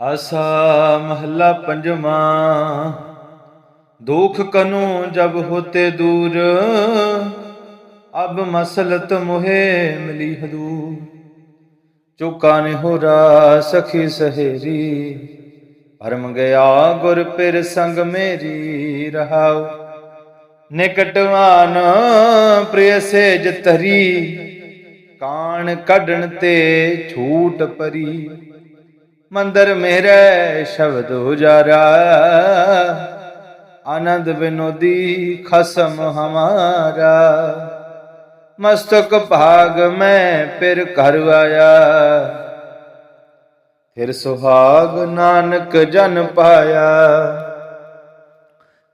ਆਸਾ ਮਹੱਲਾ ਪੰਜਵਾਂ, ਦੁਖ ਕਨੂ ਜਬ ਹੋਤੇ ਦੂਰ, ਅਬ ਮਸਲਤ ਮੁਹੇ ਮਿਲੀ ਹਦੂ ਚੁਕਾ ਨੇ ਹੋਰਾ ਸਖੀ ਸਹੇਰੀ, ਭਰਮ ਗਿਆ ਗੁਰ ਪਿਰ ਸੰਗ ਮੇਰੀ ਰਹਾਉ। ਨਿਕਟਵਾਨ ਪ੍ਰਿਯ ਸੇਜ ਤਰੀ ਕਾਣ ਕੱਢਣ ਤੇ ਛੂਟ ਪਰੀ। ਮੰਦਰ ਮੇਰੇ ਸ਼ਬਦ ਉਜਾਰਾ। ਆਨੰਦ ਬਿਨੋਦੀ ਖਸਮ ਹਮਾਰਾ। ਮਸਤਕ ਭਾਗ ਮੈਂ ਫਿਰ ਘਰ ਆਇਆ। ਫਿਰ ਸੁਹਾਗ ਨਾਨਕ ਜਨ ਪਾਇਆ।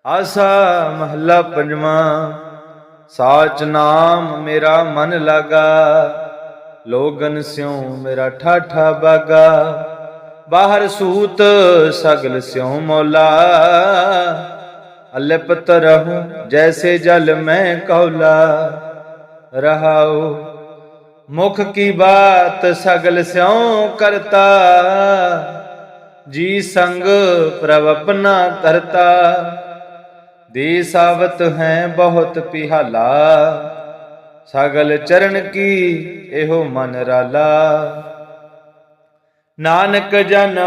ਆਸਾ ਮਹੱਲਾ ਪੰਜਵਾਂ। ਸਾਚ ਨਾਮ ਮੇਰਾ ਮਨ ਲਾਗਾ। ਲੋਗਨ ਸਿਉ ਮੇਰਾ ਠਾਠਾ ਬਾਗਾ। ਬਾਹਰ ਸੂਤ ਸਗਲ ਸਿਉ ਮੌਲਾ। ਅਲਿਪਤ ਰਹੂ ਜੈਸੇ ਜਲ ਮੈਂ ਕੌਲਾ। ਰਹਾਉ ਮੁਖ ਕੀ ਬਾਤ ਸਗਲ ਸਿਉ ਕਰਤਾ। ਜੀ ਸੰਗ ਪ੍ਰਭ ਆਪਣਾ ਕਰਤਾ ਦੇ ਸਾਵਤ ਹੈ ਬਹੁਤ ਪਿਹਾਲਾ ਸਗਲ ਚਰਨ ਕੀ ਇਹੋ ਮਨ ਰਾਲਾ। ਨਾਨਕ ਜਨ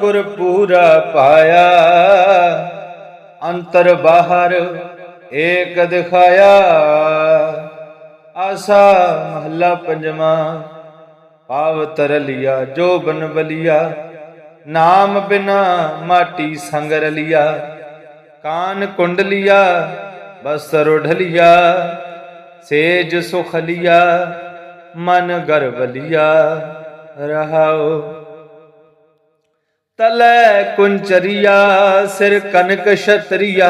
ਗੁਰ ਪੂਰਾ ਪਾਇਆ, ਅੰਤਰ ਬਾਹਰ ਏਕ ਦਿਖਾਇਆ। ਆਸਾ ਮਹੱਲਾ ਪੰਜਵਾਂ ਪਾਵ ਤਰ ਲਿਆ ਜੋ ਬਨ ਬਲਿਆ, ਨਾਮ ਬਿਨਾ ਮਾਟੀ ਸੰਗ ਰਲਿਆ ਕਾਨ ਕੁੰਡਲਿਆ ਬਸਰ ਢਲਿਆ ਸੇਜ ਸੁਖ ਲਿਆ, ਮਨ ਗਰਬ ਲਿਆ। ਰਹਾਉ ਤਲੈ ਕੁੰਚਰੀਆ, ਸਿਰ ਕਨਕ ਛਤਰੀਆ,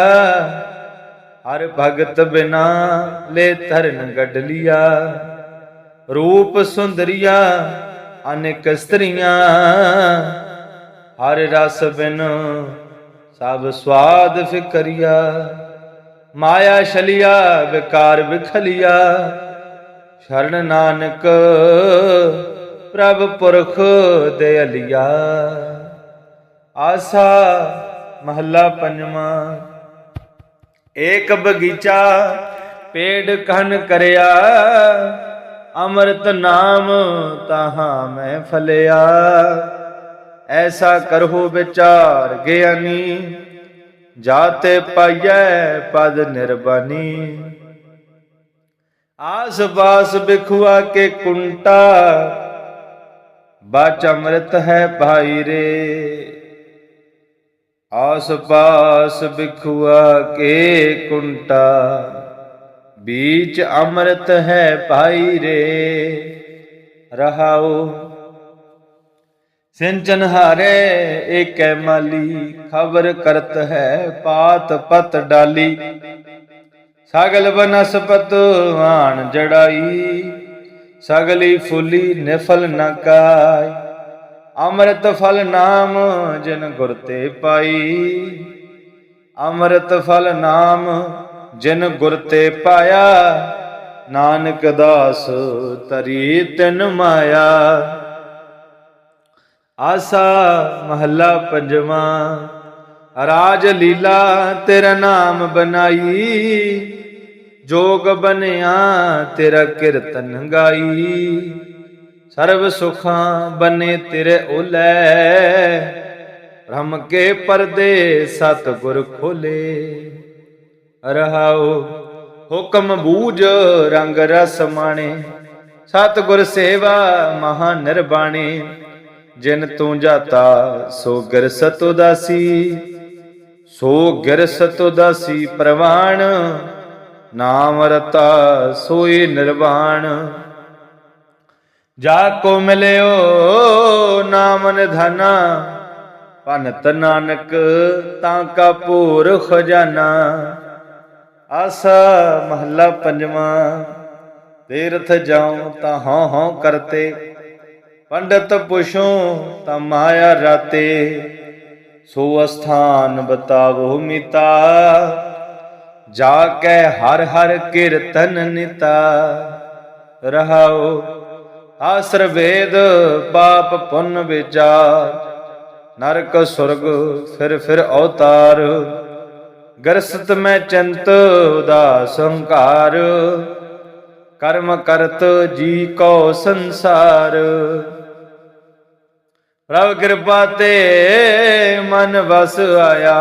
ਹਰ ਭਗਤ ਬਿਨਾ ਲੈ ਧਰਨ ਗੱਡ ਰੂਪ ਸੁੰਦਰੀਆ, ਅਨੇਕ ਸਤਰੀਆਂ, ਹਰ ਰਸ ਬਿਨ ਸਭ ਸਵਾਦ ਫਿਕਰੀਆ। ਮਾਇਆ ਛਲਿਆ, ਵਿਕਾਰ ਵਿਖਲਿਆ, ਸ਼ਰਨ ਨਾਨਕ ਪ੍ਰਭ ਪੁਰਖ ਦਇਲਿਆ ਆਸਾ ਮਹੱਲਾ ਪੰਜਵਾਂ। ਏਕ ਬਗੀਚਾ ਪੇੜ ਕਨ ਕਰਿਆ, ਅੰਮ੍ਰਿਤ ਨਾਮ ਤਾਹਾਂ ਮੈਂ ਫਲਿਆ। ਐਸਾ ਕਰਹੁ ਵਿਚਾਰ ਗਿਆਨੀ, ਜਾਤੇ ਪਾਈਐ ਪਦ ਨਿਰਬਾਨੀ। ਆਸ ਬਾਸ ਬਿਖੁਆ ਕੇ ਕੁੰਟਾ ਬਾਚ ਅੰਮ੍ਰਿਤ ਹੈ ਭਾਈ ਰੇ। ਆਸ ਪਾਸ ਬਿਖੁਆ ਕੇ ਕੁੰਟਾ। ਬੀਚ ਅੰਮ੍ਰਿਤ ਹੈ ਭਾਈ ਰੇ। ਰਹਾਓ। ਸਿੰਚਨ ਹਾਰੇ, ਏਕੈ ਮਾਲੀ। ਖਬਰ ਕਰਤ ਹੈ ਪਾਤ ਪਤ ਡਾਲੀ। ਸਾਗਲ ਬਨਸਪਤ ਆਣ ਜੜਾਈ। ਸਗਲੀ ਫੁੱਲੀ ਨਿਫਲ ਨ ਕਾਈ। ਅੰਮ੍ਰਿਤ ਫਲ ਨਾਮ ਜਿਨ ਗੁਰ ਤੇ ਪਾਈ। ਅੰਮ੍ਰਿਤ ਫਲ ਨਾਮ ਜਿਨ ਗੁਰ ਤੇ ਪਾਇਆ। ਨਾਨਕ ਦਾਸ ਤਰੀ ਤਿਨ ਮਾਇਆ। ਆਸਾ ਮਹੱਲਾ ਪੰਜਵਾਂ। ਰਾਜ ਲੀਲਾ ਤੇਰਾ ਨਾਮ ਬਣਾਈ ਜੋਗ ਬਨਿਆ ਤੇਰਾ ਕੀਰਤਨ ਗਾਈ। ਸਰਬ ਸੁਖਾਂ ਬਨੇ ਤੇਰੇ ਓਲੇ। ਬ੍ਰਹਮ ਕੇ ਪਰਦੇ ਸਤ ਗੁਰ ਖੋਲੇ। ਰਹਾਉ ਹੁਕਮ ਬੂਝ ਰੰਗ ਰਸ ਮਾਣੇ। ਸਤ ਗੁਰ ਸੇਵਾ ਮਹਾ ਨਿਰਬਾਣੇ। ਜਿਨ ਤੂੰ ਜਾਤਾ, ਸੋ ਗਿਰ ਸਤ ਉਦਾਸੀ ਸੋ ਗਿਰ ਸਤ ਉਦਾਸੀ ਪ੍ਰਵਾਣ। ਨਾਮ ਰਤਾ ਸੋਈ ਨਿਰਵਾਣ। ਜਾ ਕੋ ਮਿਲਿਓ ਨਾਮ ਨਿਧਾਨਾ ਪਨਤ ਨਾਨਕ ਤਾਂ ਕਾ ਪੂਰ ਖਜ਼ਾਨਾ। ਆਸਾ ਮਹੱਲਾ ਪੰਜਵਾਂ, ਤੀਰਥ ਜਾਉ ਤਾਂ ਹਉ ਹਉ ਕਰਤੇ। ਪੰਡਤ ਪੁਛੋ ਤਾਂ ਮਾਇਆ ਰਾਤੇ, ਸੋ ਅਸਥਾਨ ਬਤਾਵੋ ਮਿਤਾ। ਜਾ ਕੇ ਹਰ ਹਰ ਕੀਰਤਨ ਨਿਤਾ ਰਹਾਓ ਆਸਰ ਵੇਦ ਪਾਪ ਪੁੰਨ ਵਿਚਾਰ ਨਰਕ ਸੁਰਗ ਫਿਰ ਫਿਰ ਅਵਤਾਰ। ਗਰਸਤ ਮੈਂ ਚੰਤ ਉਦਾਸ ਹੰਕਾਰ। ਕਰਮ ਕਰਤ ਜੀ ਕੋ ਸੰਸਾਰ। ਪ੍ਰਭ ਕਿਰਪਾ ਤੇ ਮਨ ਵਸ ਆਇਆ।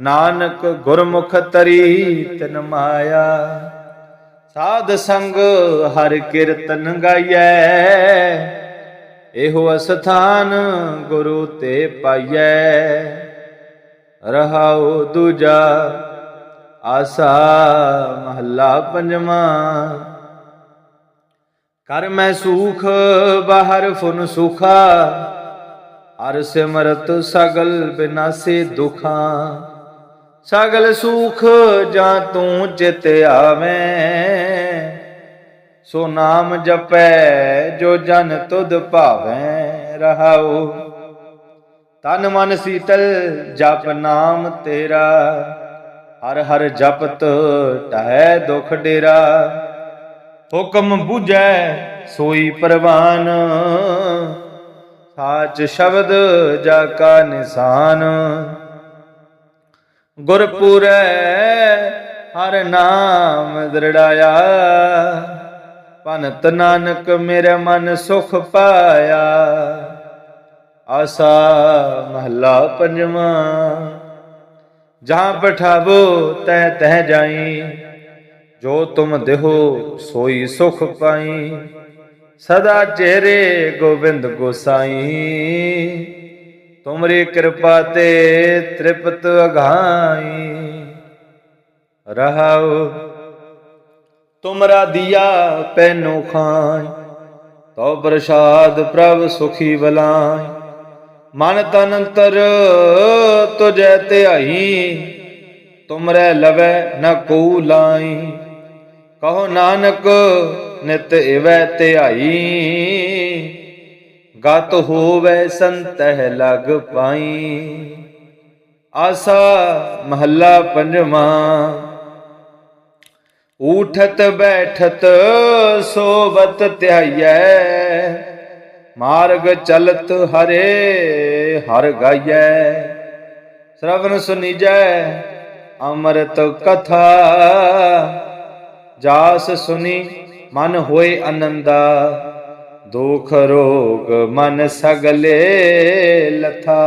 ਨਾਨਕ ਗੁਰਮੁਖ ਤਰੀ ਤਨ ਮਾਇਆ। ਸਾਧ ਸੰਗ ਹਰ ਕੀਰਤਨ ਗਾਈਐ। ਇਹੋ ਅਸਥਾਨ ਗੁਰੂ ਤੇ ਪਾਈਐ। ਰਹਾਉ ਦੂਜਾ ਆਸਾ ਮਹੱਲਾ ਪੰਜਵਾਂ। ਕਰ ਮੈਂ ਸੁਖ, ਬਾਹਰ ਫੁਨ ਸੁਖਾ। ਅਰ ਸਿਮਰਤ ਸਗਲ ਬਿਨਾਸੇ ਦੁਖਾਂ। ਸਗਲ ਸੁਖ ਜਾਂ ਤੂੰ ਚਿਤ ਆਵੇਂ? ਸੋ ਨਾਮ ਜਪੈ ਜੋ ਜਨ ਤੁਧ ਭਾਵੈ ਰਹਾਉ। ਤਨ ਮਨ ਸੀਤਲ ਜਪ ਨਾਮ ਤੇਰਾ। ਹਰ ਹਰ ਜਪਤ ਟਹੈ ਦੁਖ ਡੇਰਾ। ਹੁਕਮ ਬੁਝੈ ਸੋਈ ਪਰਵਾਨ। ਸਾਚ ਸ਼ਬਦ ਜਾ ਕਾ ਨਿਸ਼ਾਨ। ਗੁਰਪੁਰੈ, ਹਰ ਨਾਮ ਦ੍ਰਿੜਾਇਆ। ਭਨਤ ਨਾਨਕ ਮੇਰੇ ਮਨ ਸੁਖ ਪਾਇਆ। ਆਸਾ ਮਹੱਲਾ ਪੰਜਵਾਂ। ਜਹਾਂ ਪਠਾਵੋ ਤੈ ਤਹਿ ਜਾਈ। ਜੋ ਤੁਮ ਦੇਹੋ, ਸੋਈ ਸੁਖ ਪਾਈ। ਸਦਾ ਚਿਹਰੇ ਗੋਬਿੰਦ ਗੋਸਾਈ। ਤੁਮਰੀ ਕਿਰਪਾ ਤੇ ਤ੍ਰਿਪਤ ਅਘਾਈ ਰਹਾਉ, ਤੁਮਰਾ ਦੀਆ ਪੈਨੋ ਖਾਈ। ਤੋ ਪ੍ਰਸਾਦ ਪ੍ਰਭ ਸੁਖੀ ਬਲਾਈ ਮਨ ਤਨ ਅੰਤਰ ਤੁਜੈ ਧਿਆਈ। ਤੁਮਰੇ ਲਵੈ ਨ ਕੋ ਲਾਈ। ਕਹੋ ਨਾਨਕ ਨਿਤ ਇਵੈ ਧਿਆਈ। ਗਤ ਹੋਵੇ ਸੰਤਹਿ ਲਗ ਪਾਈ। ਆਸਾ ਮਹੱਲਾ ਪੰਜਵਾਂ, ਊਠਤ ਬੈਠਤ ਸੋਵਤ ਧਿਆਈਐ। ਮਾਰਗ ਚਲਤ ਹਰੇ ਹਰ ਗਾਈਐ। ਸ਼ਰਵਨ ਸੁਨੀਜੈ ਅੰਮ੍ਰਿਤ ਕਥਾ। ਜਾਸ ਸੁਨੀ ਮਨ ਹੋਏ ਆਨੰਦਾ ਦੁਖ ਰੋਗ ਮਨ ਸਗਲੇ ਲਥਾ।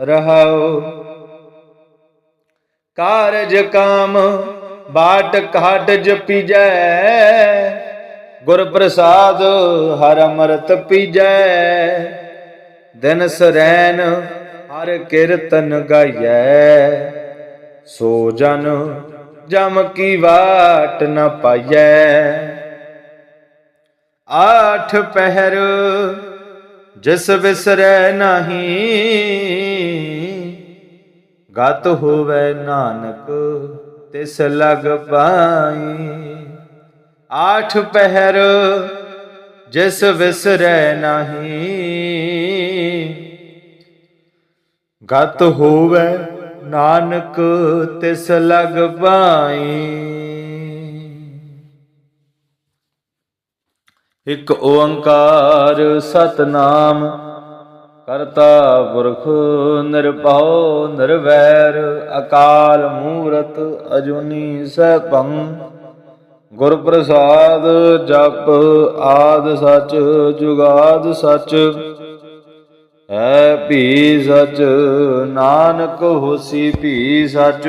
ਰਹਾਉ। ਕਾਰਜ ਕਾਮ ਬਾਟ ਘਾਟ ਜਪੀਜੈ ਗੁਰ ਪ੍ਰਸਾਦ ਹਰ ਅੰਮ੍ਰਿਤ ਪੀਜੈ। ਦਿਨ ਸਰੈਨ ਹਰ ਕੀਰਤਨ ਗਾਈਐ। ਸੋ ਜਨ ਜਮ ਕੀ ਵਾਟ ਨ ਪਾਈਐ। ਆਠ ਪਹਿਰ ਜਿਸ ਵਿਸਰੈ ਨਹੀਂ, ਗਤ ਹੋਵੇ ਨਾਨਕ ਤਿਸ ਲਗ ਪਾਈ। ਆਠ ਪਹਿਰ ਜਿਸ ਵਿਸਰੈ ਨਹੀਂ, ਗਤ ਹੋਵੇ ਨਾਨਕ ਤਿਸ ਲਗ ਪਾਈ। ਇਕ ਓੰਕਾਰ ਸਤਨਾਮ, ਕਰਤਾ ਪੁਰਖ ਨਿਰਭਉ ਨਿਰਵੈਰ, ਅਕਾਲ ਮੂਰਤ ਅਜੂਨੀ ਸੈਭੰ ਗੁਰ ਪ੍ਰਸਾਦ ਜਪ ਆਦ ਸਚ, ਜੁਗਾਦ ਸਚ, ਹੈ ਭੀ ਸਚ, ਨਾਨਕ ਹੋਸੀ ਭੀ ਸਚ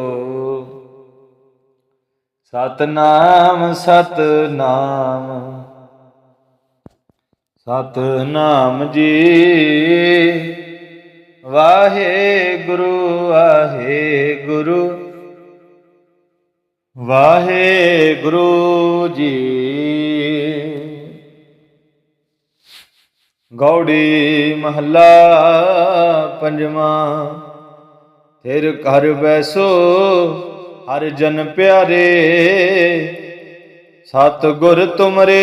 ਸਤਨਾਮ ਸਤਨਾਮ। ਸਤਨਾਮ ਜੀ। ਵਾਹਿਗੁਰੂ ਵਾਹਿਗੁਰੂ। ਵਾਹਿਗੁਰੂ ਜੀ। ਗੌੜੀ ਮਹੱਲਾ ਪੰਜਵਾਂ। ਫਿਰ ਘਰ ਬੈਸੋ ਹਰ ਜਨ ਪਿਆਰੇ ਸਤ ਗੁਰ ਤੁਮਰੇ,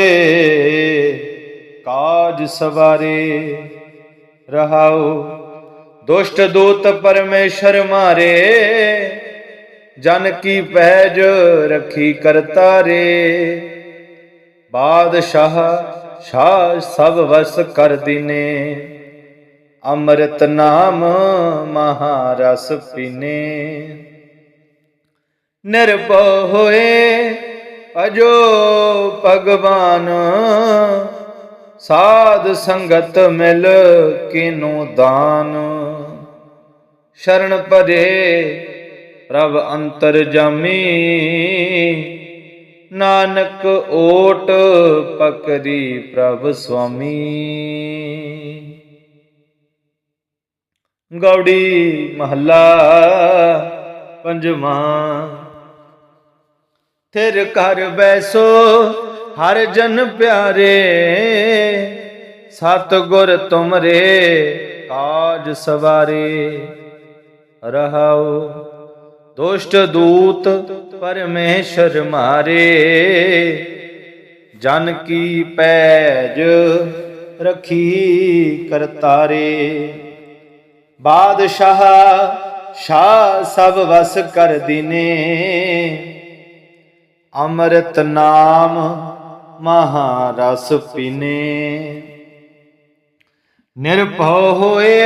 ਕਾਜ ਸਵਾਰੇ, ਰਹਾਓ। ਦੁਸ਼ਟ ਦੂਤ ਪਰਮੇਸ਼ਰ ਮਾਰੇ, ਜਨ ਕੀ ਪਹਿਜ ਰਖੀ ਕਰਤਾਰੇ। ਬਾਦਸ਼ਾਹ, ਸ਼ਾਹ ਸਭ ਵਸ ਕਰ ਦਿਨੇ, ਅੰਮ੍ਰਿਤ ਨਾਮ ਮਹਾਰਸ ਪੀਨੇ। ਨਿਰਭਉ ਹੋਏ ਅਜੋ ਭਗਵਾਨ। ਸਾਧ ਸੰਗਤ ਮਿਲ ਕਿਨੂ ਦਾਨ। ਸ਼ਰਨ ਭਰੇ ਪ੍ਰਭ ਅੰਤਰ ਜਾਮੀ। ਨਾਨਕ ਓਟ ਪਕਰੀ ਪ੍ਰਭ ਸੁਆਮੀ। ਗੌੜੀ ਮਹੱਲਾ ਪੰਜਵਾਂ ਫਿਰ ਘਰ ਬੈਸੋ, ਹਰ ਜਨ ਪਿਆਰੇ। ਸਤ ਗੁਰ ਤੁਮਰੇ, ਕਾਜ ਸਵਾਰੇ। ਰਹਾਉ ਦੁਸ਼ਟ ਦੂਤ ਪਰਮੇਸ਼ਰ ਮਾਰੇ। ਜਨ ਕੀ ਪੈਜ ਰਖੀ ਕਰਤਾਰੇ। ਬਾਦਸ਼ਾਹ, ਸ਼ਾਹ ਸਭ ਵਸ ਕਰ ਦਿਨੇ। ਅੰਮ੍ਰਿਤ ਨਾਮ ਮਹਾਰਸ ਪੀਨੇ। ਨਿਰਭਉ ਹੋਏ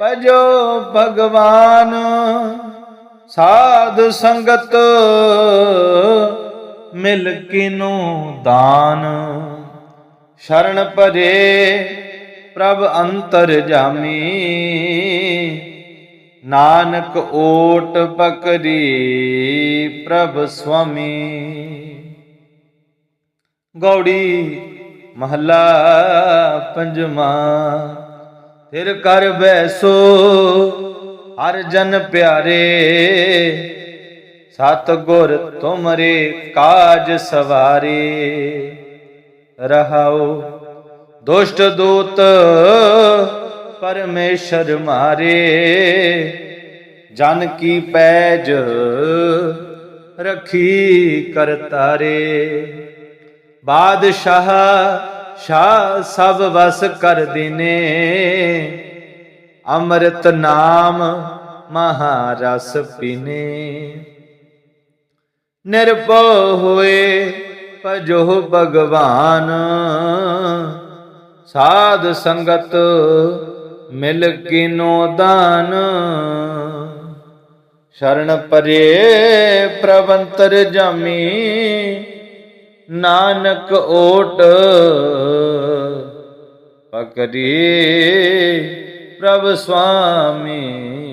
ਭਜੋ ਭਗਵਾਨ, ਸਾਧ ਸੰਗਤ ਮਿਲ ਕਿਨੂ ਦਾਨ। ਸ਼ਰਨ ਪਰੇ ਪ੍ਰਭ ਅੰਤਰ ਜਾਮੀ। ਨਾਨਕ ਓਟ ਪਕਰੀ ਪ੍ਰਭ ਸੁਆਮੀ। ਗੌੜੀ ਮਹੱਲਾ ਪੰਜਵਾਂ, ਫਿਰ ਕਰ ਬੈਸੋ ਹਰ ਜਨ ਪਿਆਰੇ। ਸਤ ਗੁਰ ਤੁਮਰੇ ਕਾਜ ਸਵਾਰੇ। ਰਹਾਓ ਦੁਸ਼ਟ ਦੂਤ ਪਰਮੇਸ਼ਰ ਮਾਰੇ। ਜਨ ਕੀ ਪੈਜ ਰਖੀ ਕਰਤਾਰੇ ਬਾਦਸ਼ਾਹ ਸ਼ਾ ਸਭ ਵਸ ਕਰ ਦਿਨੇ। ਅੰਮ੍ਰਿਤ ਨਾਮ ਮਹਾਰਸ ਪੀਨੇ। ਨਿਰਭਉ ਹੋਏ ਭਜੋ ਭਗਵਾਨ। ਸਾਧ ਸੰਗਤ ਮਿਲ ਕੀਨੋ ਦਾਨ। ਸ਼ਰਨ ਪਰੇ ਪ੍ਰਵੰਤਰ ਜਾਮੀ। ਨਾਨਕ ਓਟ ਪਕਰੀ ਪ੍ਰਭ ਸੁਆਮੀ।